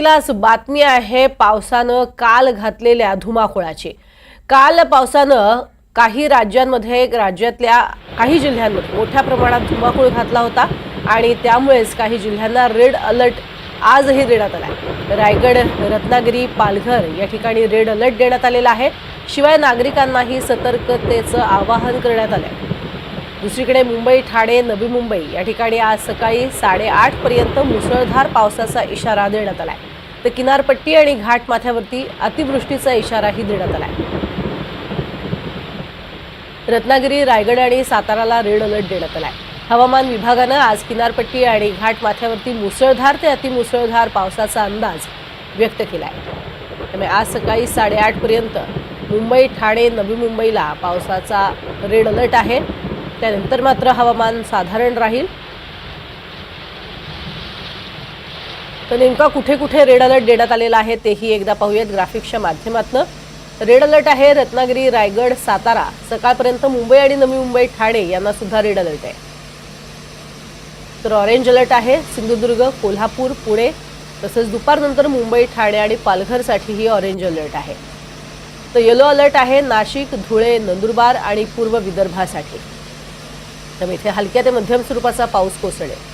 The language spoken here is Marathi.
क्लास बातमी आहे पावसानं काल घातलेल्या धुमाकूळाची. काल पावसानं काही राज्यांमध्ये राज्यातल्या काही जिल्ह्यांमध्ये मोठ्या प्रमाणात धुमाकूळ घातला होता आणि त्यामुळेच काही जिल्ह्यांना रेड अलर्ट आजही देण्यात आला रायगड रत्नागिरी पालघर या ठिकाणी रेड अलर्ट देण्यात आलेला आहे. शिवाय नागरिकांनाही सतर्कतेचं आवाहन करण्यात आलं आहे दुसरीकडे मुंबई ठाणे नवी मुंबई या ठिकाणी आज सकाळी साडेआठपर्यंत मुसळधार पावसाचा इशारा देण्यात आला आहे तर किनारपट्टी आणि घाट माथ्यावरती अतिवृष्टीचा इशाराही देण्यात आलाय. रत्नागिरी रायगड आणि साताराला रेड अलर्ट देण्यात आलाय. हवामान विभागानं आज किनारपट्टी आणि घाट माथ्यावरती मुसळधार ते अतिमुसळधार पावसाचा अंदाज व्यक्त केलाय. त्यामुळे आज सकाळी साडेआठ पर्यंत मुंबई ठाणे नवी मुंबईला पावसाचा रेड अलर्ट आहे. त्यानंतर मात्र हवामान साधारण राहील. तर नेमका कुठे कुठे रेड अलर्ट देण्यात आलेला आहे तेही एकदा पाहूयात ग्राफिक्सच्या माध्यमातून. रेड अलर्ट आहे रत्नागिरी रायगड सातारा सकाळपर्यंत मुंबई आणि नवी मुंबई ठाणे यांना सुद्धा रेड अलर्ट आहे. तर ऑरेंज अलर्ट आहे सिंधुदुर्ग कोल्हापूर पुणे तसंच दुपारनंतर मुंबई ठाणे आणि पालघरसाठीही ऑरेंज अलर्ट आहे. तर येलो अलर्ट आहे नाशिक धुळे नंदुरबार आणि पूर्व विदर्भासाठी. त्यामुळे इथे हलक्या ते मध्यम स्वरूपाचा पाऊस कोसळेल.